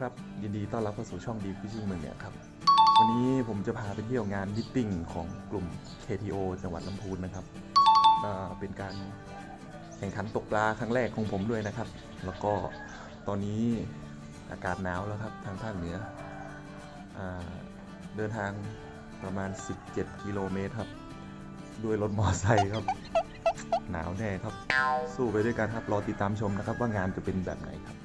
ครับ ยินดีต้อนรับเข้าสู่ช่องดีฟิชชิ่งเมืองเนี่ยครับ วันนี้ผมจะพาไปเที่ยวงานมิทติ้งของกลุ่ม KTO จังหวัดลำพูนนะครับเป็นการแข่งขันตกปลาครั้งแรกของผมด้วยนะครับ แล้วก็ตอนนี้อากาศหนาวแล้วครับทางภาคเหนืออเดินทางประมาณ 17 กิโลเมตรครับ ด้วยรถมอเตอร์ไซค์ครับ หนาวแน่ครับ สู้ไปด้วยกันครับ รอติดตามชมนะครับว่างานจะเป็นแบบไหนครับ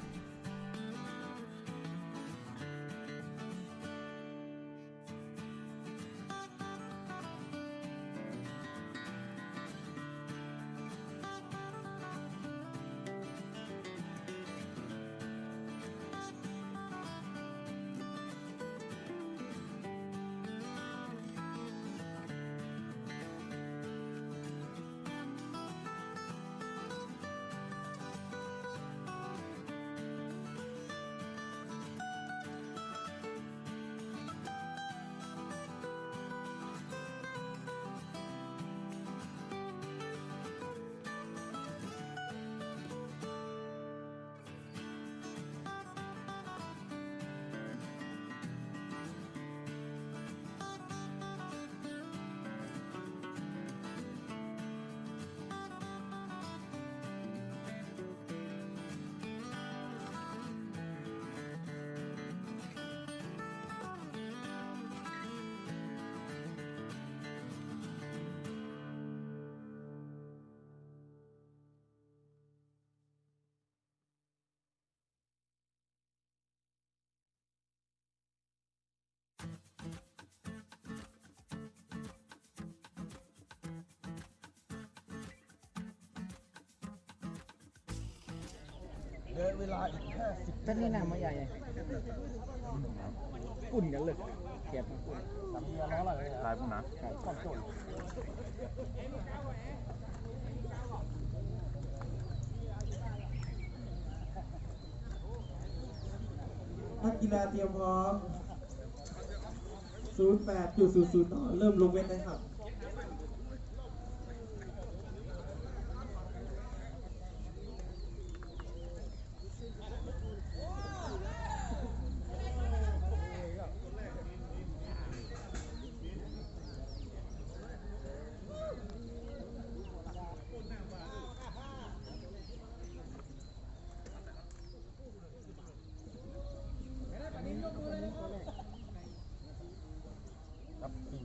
เหลือเวลาอีกแค่สิบก็นี่น้ำมาใหญ่ไงอุ่นกันเลยเก็บมาอุ่นสามเดือนแล้วอะไรลายพวกนะไก่ก่อนจนนักกีฬาเตรียมพร้อม 08.00ต่อเริ่มลงเว้นนะครับครับจริง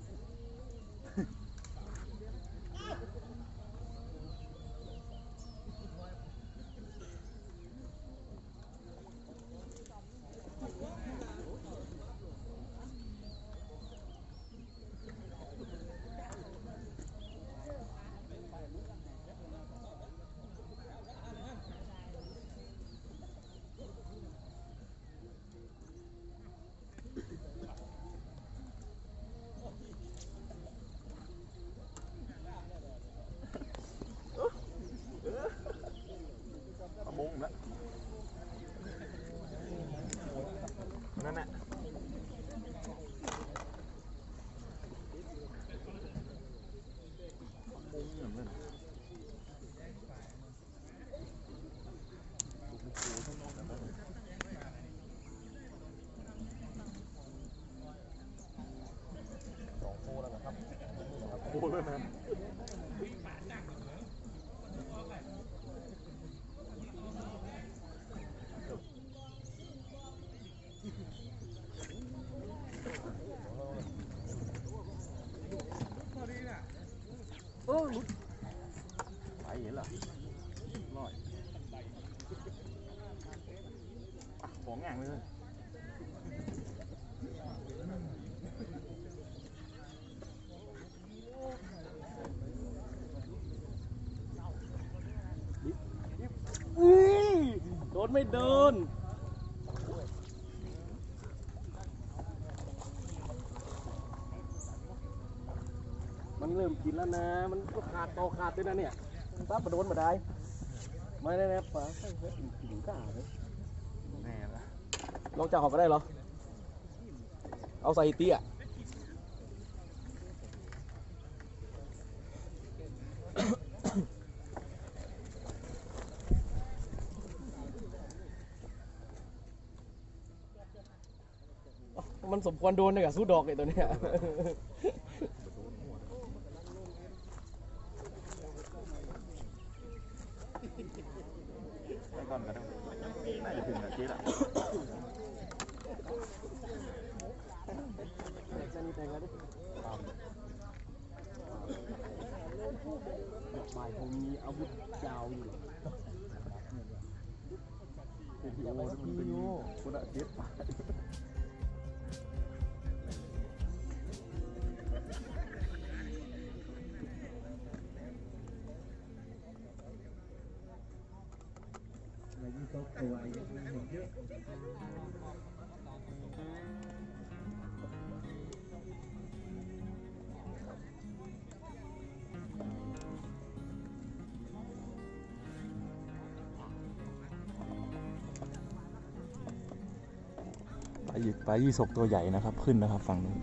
ขมงแล้วนั่นแหละขมงอย่างนั้น สองโมแล้วนะครับ โอ้เลยนะ โอ้ลุด ไปเห็นเหรอน้อยอะของอย่างเลย อุ้ย โดนไม่โดนมันเริ่มกินแล้วนะ มันก็ขาดต่อขาดด้วยนะเนี่ยป้าประโดนมาได้ไม่ได้นะป้าไม่เฮ้ยกินกล้าเลยแน่ละลองจับหอกก็ได้เหรอ เอาใส่เตี้ย สมควรโดนเลยกับสู้ดอกเลยตัวเนี้ยไปก่อนก็ได้น่าจะถึงอาทิตย์ละบ่ายผมมีอาวุธยาวอยู่โอ้โหมันเป็นคนละเจ็ดบาทอะไร ตัวอะไรอย่เยอะปลาหยิกปลายี่สกตัวใหญ่นะครับ ขึ้นนะครับฝั่งนู้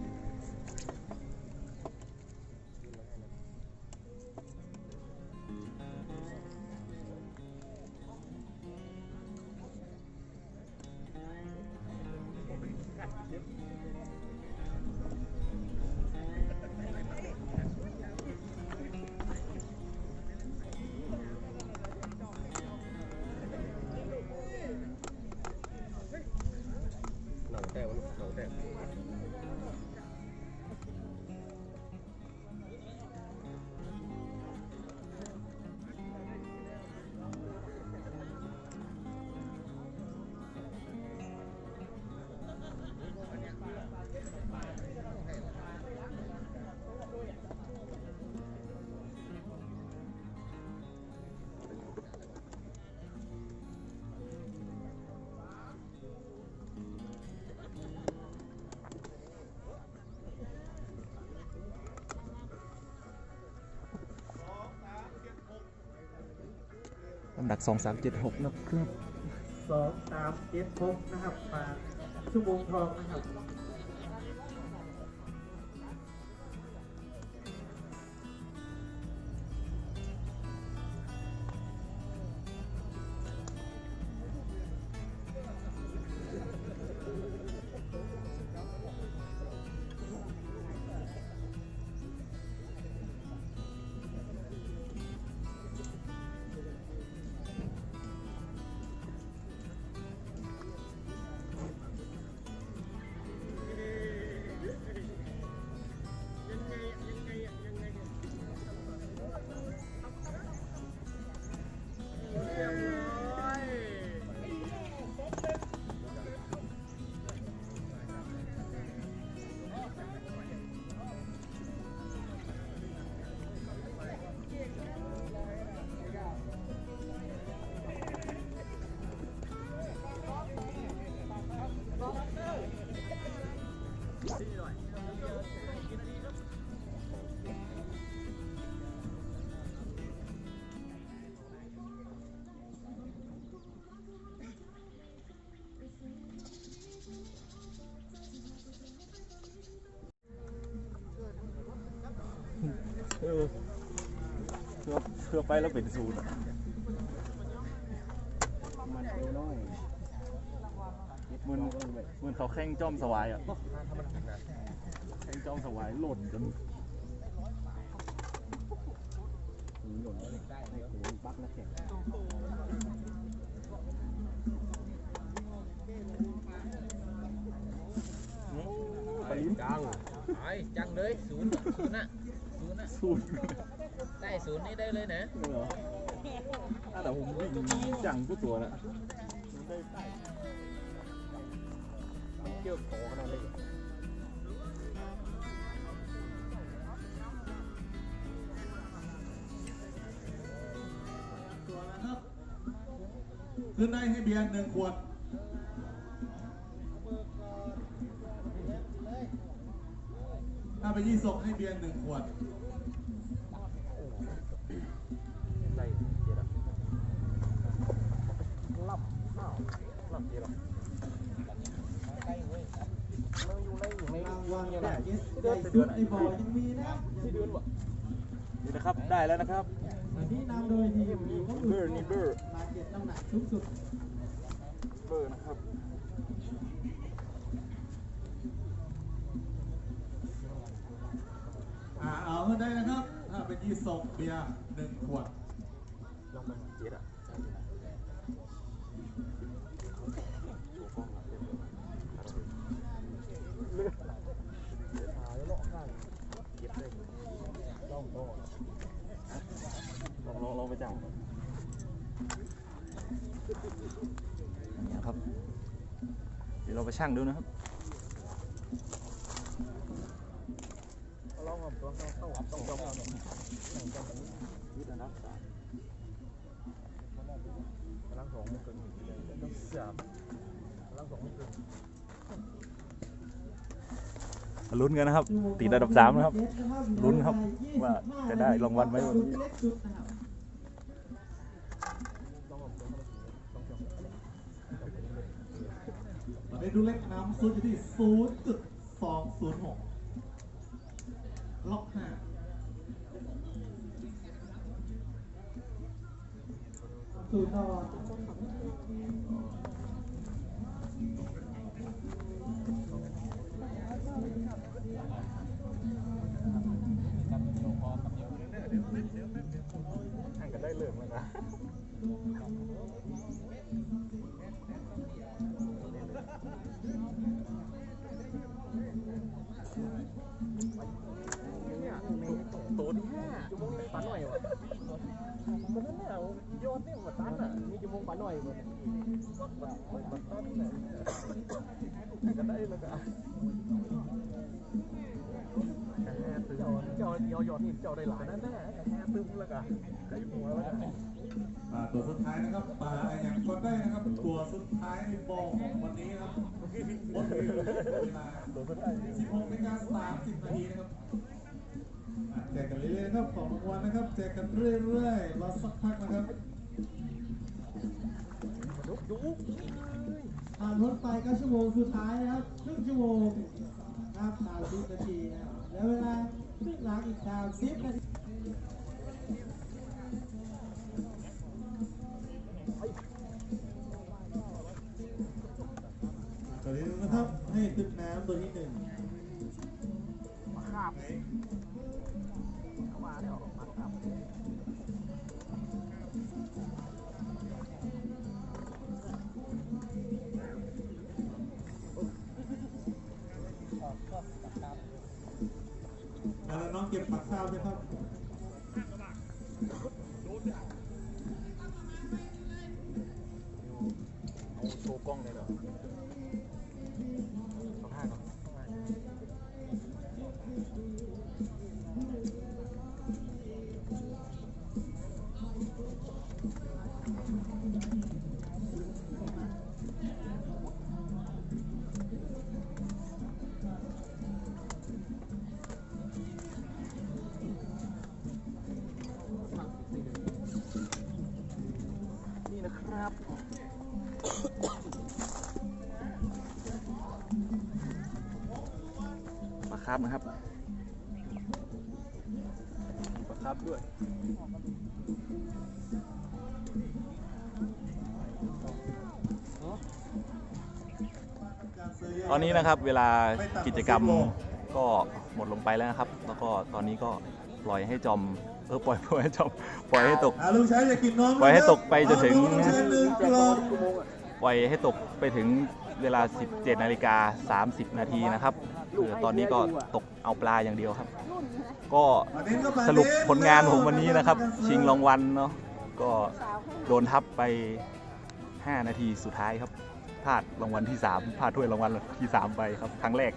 ดักสองสามเจ็ดหกนะครับ สองสามเจ็ดหกนะครับปลาชั่วโมงทองนะครับ เออเพื่อเพื่อไปแล้วเป็นศูนย์อะมันตัวน้อยเหมือนเหมือนเขาแข่งจ้อมสวายอะแข่งจ้อมสวายหล่นจนหล่นได้ให้หูบักนักแข่งไปจังไอ้จังเลยศูนย์ศูนย์อะ ศูนย์ได้ศูนย์นี่ได้เลยนะเหรออะแต่ผมวิ่งจังทุกตัวนะเกี่ยวคอขนาดเลยตัวนะครับขึ้นได้ให้เบียร์หนึ่งขวดถ้าไปยี่สกให้เบียร์หนึ่งขวด ในบ่อยังมีนะครับนี่นะครับได้แล้วนะครับนี่นำโดยทีมเบอร์นี่เบอร์มาเก็ตน้ำหนักสูงสุดเบอร์นะครับอ่าเอาได้นะครับ ถ้าเป็นยี่สกเบียร์หนึ่งขวด งสองมันเกินลุ้นกันนะครับ ติดอันดับสามนะครับ ลุ้นครับว่าจะได้รางวัลไหมวันนี้ เล็กสุดนะครับตอนนี้ดูเล็กน้ำซุดอยู่ที่ศูนย์จุดสองศูนย์หกล็อกห้าสูตรต่อ มันนั่นน่ะยอดเนี่ยมันตันอะ มีชั่วโมงปลาหน่อยมันมันมันตันน่ะก็ได้แล้วก็เจ้าเจ้าเดียวยอดนี่เจ้าได้หลายนั่นแน่แค่ตึ้มแล้วก็ไก่หัวแล้วก็อ่าตัวสุดท้ายนะครับปลาอะไรอย่างก็ได้นะครับ ตัวสุดท้ายในโบอของวันนี้นะครับหมดเวลาตัวสุดท้าย16นาฬิกา30นาทีนะครับอะ แจกกันเรื่อยๆครับของรางวัลนะครับแจกกันเรื่อยๆรอสักพักนะครับยุกยุกผ่านพ้นไปก็ชั่วโมงสุดท้ายนะครับครึ่งชั่วโมงนะครับสามสิบนาทีนะครับแล้วเวลาครึ่งหลังอีกสามสิบนาทีตัวนี้นะครับให้ตึกน้ำตัวที่หนึ่งมาคาบเข้ามา แล้วน้องเก็บปักข้าวไหมครับ คาร์ฟนะครับประครับด้วยตอนนี้นะครับเวลากิจกรรมก็หมดลงไปแล้วนะครับ แล้วก็ตอนนี้ก็ปล่อยให้จอมเออปล่อยปล่อยให้จอมปล่อยให้ตกอ่าลุงชัยจะกินนมปล่อยให้ตกไปจนถึงเอาลุงชัยหนึ่งกล่องปล่อยให้ตกไปถึง เวลา 17นาฬิกา30 นาทีนะครับตอนนี้ก็ตกเอาปลาอย่างเดียวครับ ก็สรุปผลงานผมวันนี้นะครับ ชิงรางวัลเนาะก็โดนทับไป 5 นาทีสุดท้ายครับพลาดรางวัลที่3พลาดถ้วยรางวัลที่ 3 ไปครับ ครั้งแรก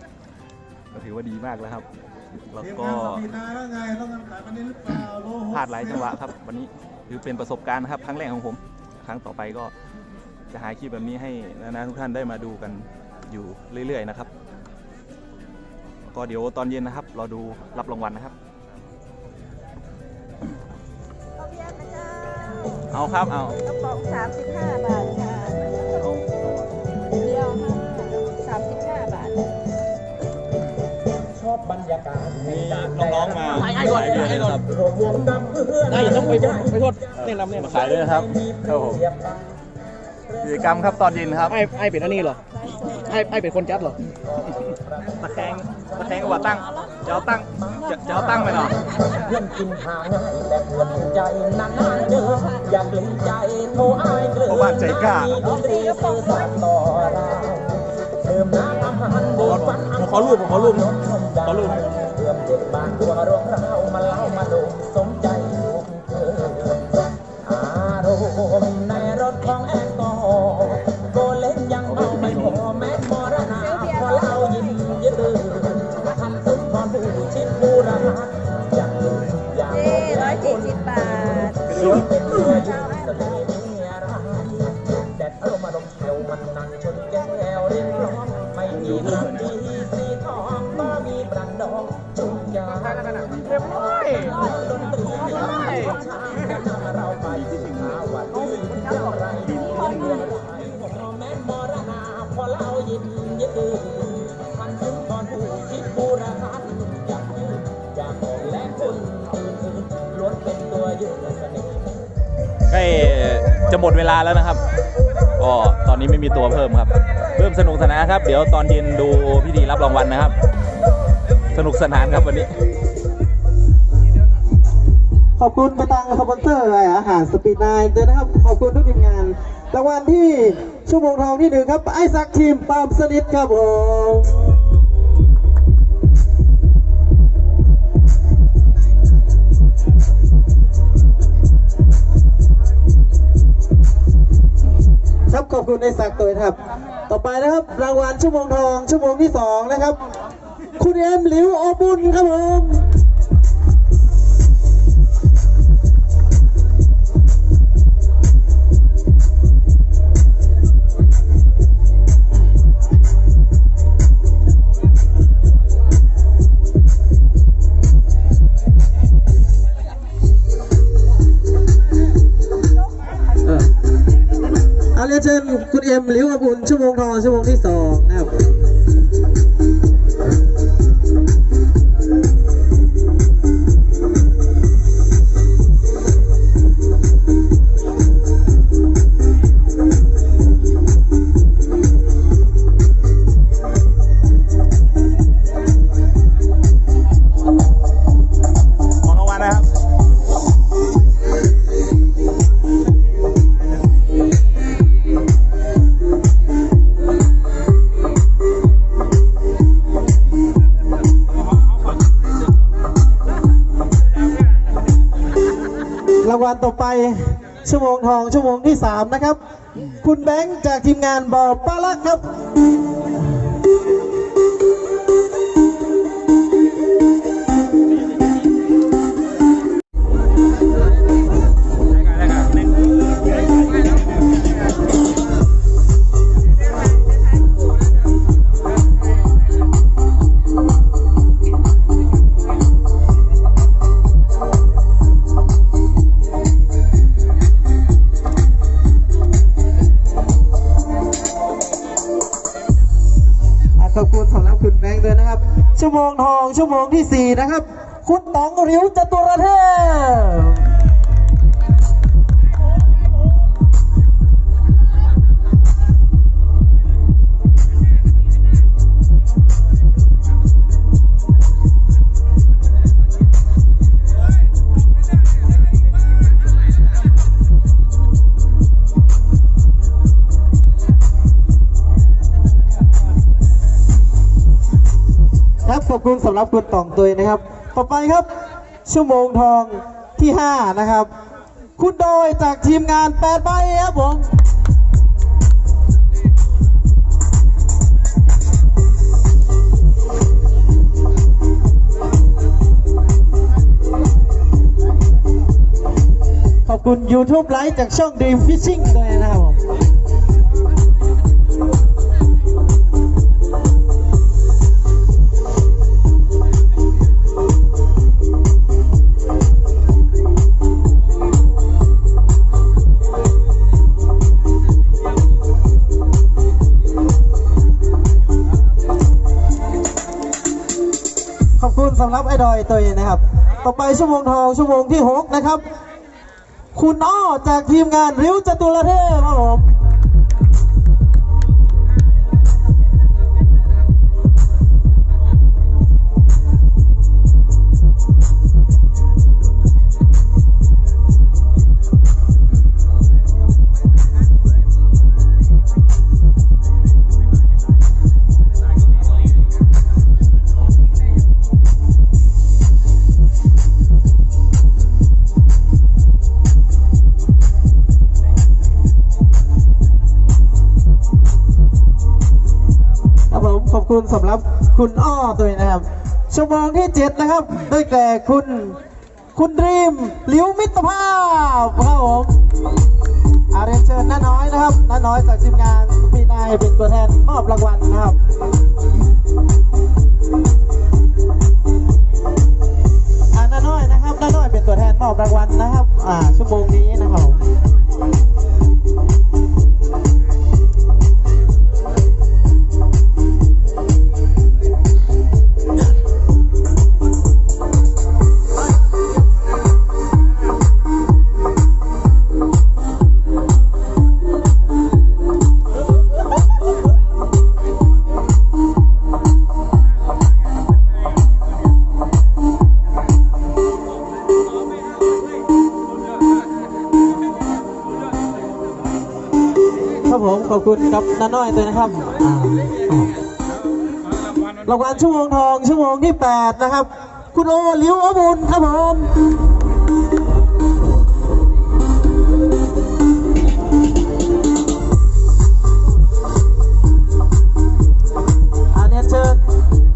ก็ถือว่าดีมากแล้วครับ แล้วก็งานไล่าโลหกพลาดหลายจังหวะครับ วันนี้ถือเป็นประสบการณ์นะครับ ครั้งแรกของผม ครั้งต่อไปก็ จะหาคลิปแบบนี้ให้นะทุกท่านได้มาดูกันอยู่เรื่อย ๆ นะครับแล้วก็เดี๋ยวตอนเย็นนะครับรอดูรับรางวัลนะครับ เอาเบียร์มาจ้าเอาครับเอากระป๋องสามสิบห้าบาทค่ะเดียวห้าสามสิบห้าบาทชอบบรรยากาศนี่น้องๆมาไอ้ไอ้ก่อนขายด้วยไอ้ก่อนนะครับรวมกับเพื่อนไอ้ต้องไปโทษไปโทษเนี่ยนำเนี่ยมาขายด้วยนะครับครับผม กิจกรรมครับตอนเย็นครับไอ้ไอ้เป็นอันนี้เหรอไลฟ์สดเลยไอ้ไอ้เป็นคนจัดเหรอตะแคงตะแคงว่าตั้งจะเอาตั้งจะจะเอาตั้งไปเนาะเพื่อนกินหาง่ายแต่ปวดใจนานๆเจออยากเล่นใจโทรอายเกลือเพราะว่าใจกล้าดนตรีสื่อสารต่อเราเติมน้ำอาหารโบนฟันผมขอรูปผมขอรูปขอรูปเพื่อมเด็กบางตัวรวงเรามาเล่ามา นเป็นตัวยืนเสน่ห์ใกล้จะหมดเวลาแล้วนะครับ ก็ตอนนี้ไม่มีตัวเพิ่มครับ เพิ่มสนุกสนานครับ เดี๋ยวตอนเย็นดูพิธีรับรางวัลนะครับ สนุกสนานครับวันนี้ ขอบคุณไปตังสปอนเซอร์อาหารสปีดไนน์ด้วยนะครับ ขอบคุณทุกทีมงานรางวัลที่ชั่วโมงทองที่หนึ่งครับ ไอซักทีมปามสนิทครับผมครับขอบคุณไอซักตัวครับ ต่อไปนะครับรางวัลชั่วโมงทองชั่วโมงที่สองนะครับ คุณเอ็มหลิวอบุญครับผม เอาเรียนเชิญคุณเอ็มลิวอบุญชั่วโมงทองชั่วโมงที่สองนะครับ ชั่วโมงทองชั่วโมงที่สามนะครับ คุณแบงค์จากทีมงานบอปาลักครับ นะครับ คุณต๋องริ้วจตุ ครับขอบคุณสำหรับคุณต๋องตัวยนะครับ ต่อไปครับ ชั่วโมงทองที่ห้านะครับ คุณโดยจากทีมงานแปดใบครับผมขอบคุณ YouTube ไลฟ์จากช่อง Dream Fishing ด้วยนะครับ สำหรับไอ้ดอยตัวเองนะครับ ต่อไปชั่วโมงทองชั่วโมงที่หกนะครับ คุณอ้อจากทีมงานริ้วจตุรเทพ คุณอ้อตัวนี้นะครับ ชั่วโมงที่7นะครับได้แก่คุณคุณรีมลิ้วมิตรภาพครับผมอาเรียนเชิญน้าน้อยนะครับน้าน้อยจากทีมงานปีนายเป็นตัวแทนมอบรางวัลนะครับอ่าน้าน้อยนะครับน้าน้อยเป็นตัวแทนมอบรางวัลนะครับ อ่าชั่วโมงนี้นะ 8 นะครับ คุณโอลิ้วอบุญครับผมอาเรียนเชิญ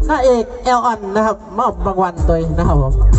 หน้าเอกแอลอันนะครับ มอบรางวัลตัวเองนะครับผม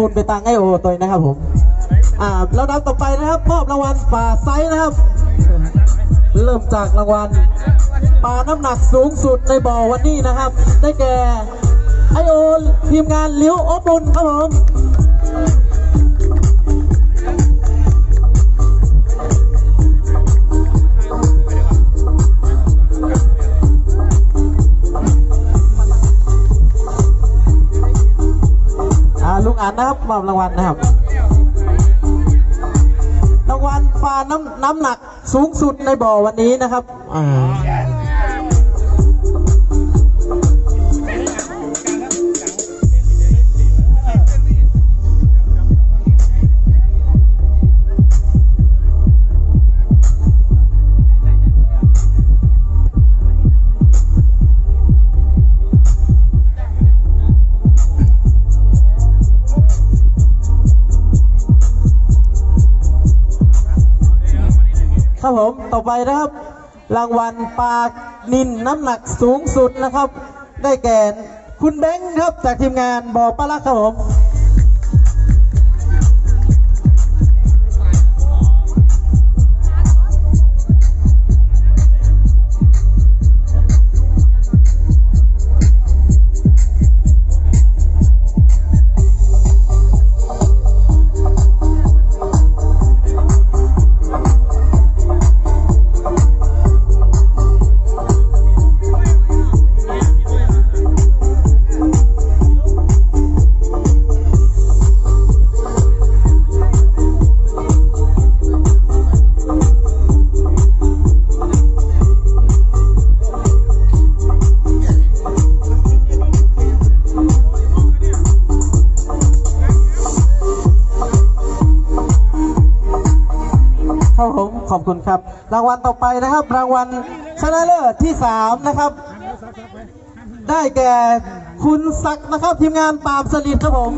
คุณไปตังไอโอตัวนะครับผมอ่าแล้วนับต่อไปนะครับมอบรางวัลป่าไซนะครับ เริ่มจากรางวัลปลาน้ำหนักสูงสุดในบ่อวันนี้นะครับ ได้แก่ไอโอทีมงานเลี้ยวอบบุญครับผมานนะครับมอบรางวัลนะครับ รางวัลปลาน้ำน้ำหนักสูงสุดในบ่อวันนี้นะครับอ่า ผมต่อไปนะครับ รางวัลปลานินน้ำหนักสูงสุดนะครับ ได้แก่คุณแบงค์ครับจากทีมงานบอปลาลักครับผม ขอบคุณครับ รางวัลต่อไปนะครับ รางวัลชนะเลิศที่ 3 นะครับ ได้แก่คุณศักดิ์นะครับ ทีมงานปราบสลิดครับผม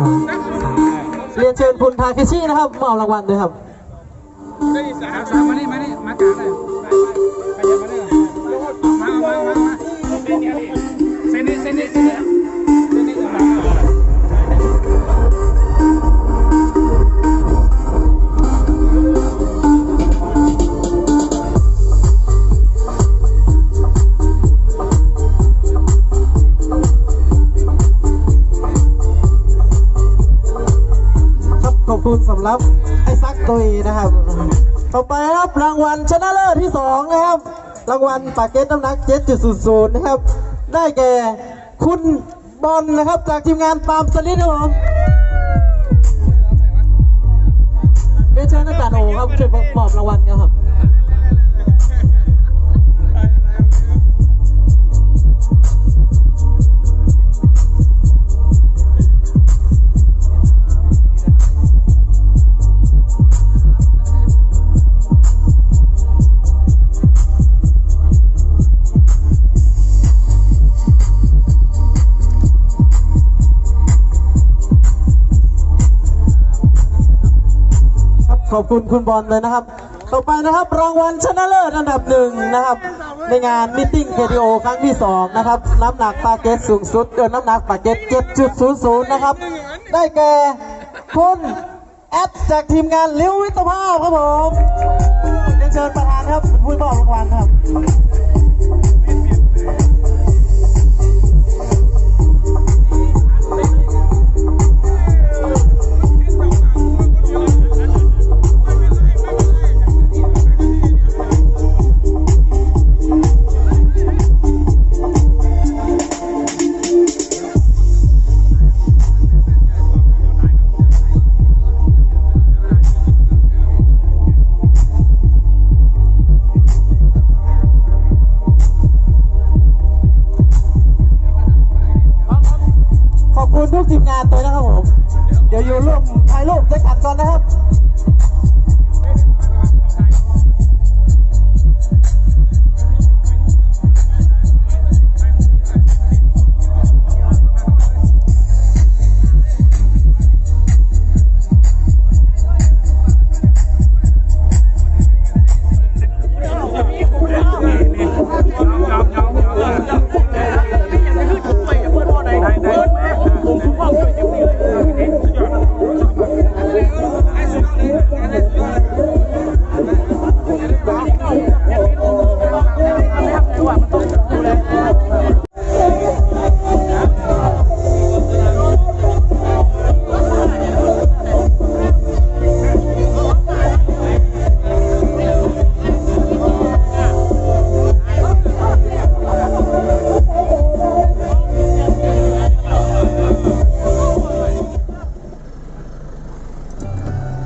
อ่าเรียนเชิญคุณทาเคชินะครับมอบรางวัลด้วยครับมานี่มานี่มากลางเลยไปไปไปมามามามาเส้นนี้เส้นนี้เส้น คุณสำหรับไอ้ซักตุยนะครับ ต่อไปครับรางวัลชนะเลิศที่สองนะครับ รางวัลปากเก็ตน้ำหนัก 7.00 นะครับ ได้แก่คุณบอลนะครับจากทีมงานปามสลิดครับผมเรียนเชิญอาจารย์โอครับช่วยมอบรางวัลครับ ขอบคุณคุณบอลเลยนะครับ ต่อไปนะครับรางวัลชนะเลิศอันดับหนึ่งนะครับ ในงานมิทติ้ง KTO ครั้งที่2นะครับน้ำหนักปาเกตสูงสุดเดินน้ำหนักปาเกต7.00นะครับได้แก่คุณแอดจากทีมงานลิ้ววิทภาพครับผมเรียนเชิญประธานครับเป็นผู้มอบรางวัลครับ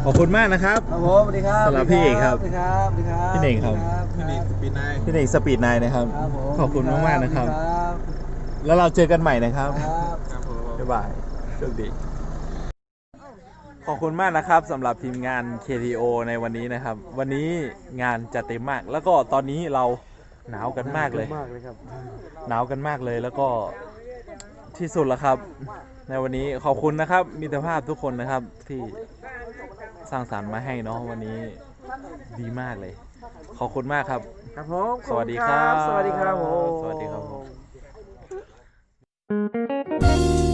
ขอบคุณมากนะครับ ครับผมสวัสดีครับสำหรับพี่เอกครับสวัสดีครับสวัสดีครับพี่เน่งครับ พี่เน่งสปีดนายพี่เน่งสปีดนายนะครับ ครับผมขอบคุณมากมากๆนะครับครับแล้วเราเจอกันใหม่นะครับครับบ๊ายบายโชคดี ขอบคุณมากนะครับสำหรับทีมงาน KTO ในวันนี้นะครับ วันนี้งานจะเต็มมาก แล้วก็ตอนนี้เราหนาวกันมากเลย มากเลยครับ หนาวกันมากเลยแล้วก็ที่สุดแล้วครับ ในวันนี้ขอบคุณนะครับมิตรภาพทุกคนนะครับที่ สร้างสรรค์มาให้เนาะวันนี้ดีมากเลย ขอบคุณมากครับ ครับผมสวัสดีครับ สวัสดีครับผม สวัสดีครับผม